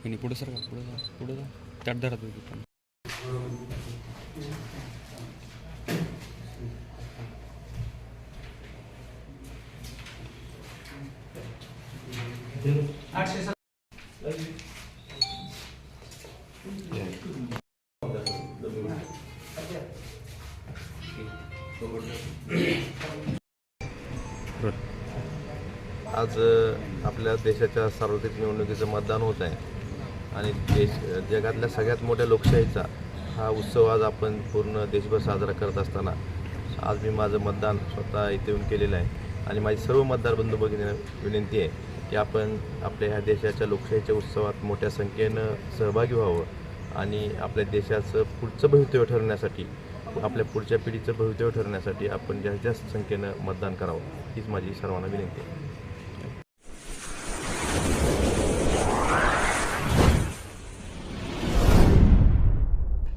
కొన్ని ఇప్పుడు సార్ ఇప్పుడు ఇప్పుడు చెడ్డర దూకుతాను Good. आज आपल्या देशाच्या सार्वत्रिक निवडणुकीचं मतदान होत आहे. आणि देश जगातल्या सगळ्यात मोठ्या लोकशाहीचा हा उत्सव आज आपण पूर्ण देशभर साजरा करत असताना आज मी माझं मतदान स्वतः इथे येऊन केलेलं आहे. आणि माझी सर्व मतदार बंधू भगिनी विनंती आहे की आपण आपल्या ह्या देशाच्या लोकशाहीच्या उत्सवात मोठ्या संख्येनं सहभागी व्हावं आणि आपल्या देशाचं पुढचं भवितव्य ठरवण्यासाठी आपल्या पुढच्या पिढीचं भवितव्य ठरवण्यासाठी आपण जास्तीत जास्त संख्येनं मतदान करावं हीच माझी सर्वांना विनंती आहे.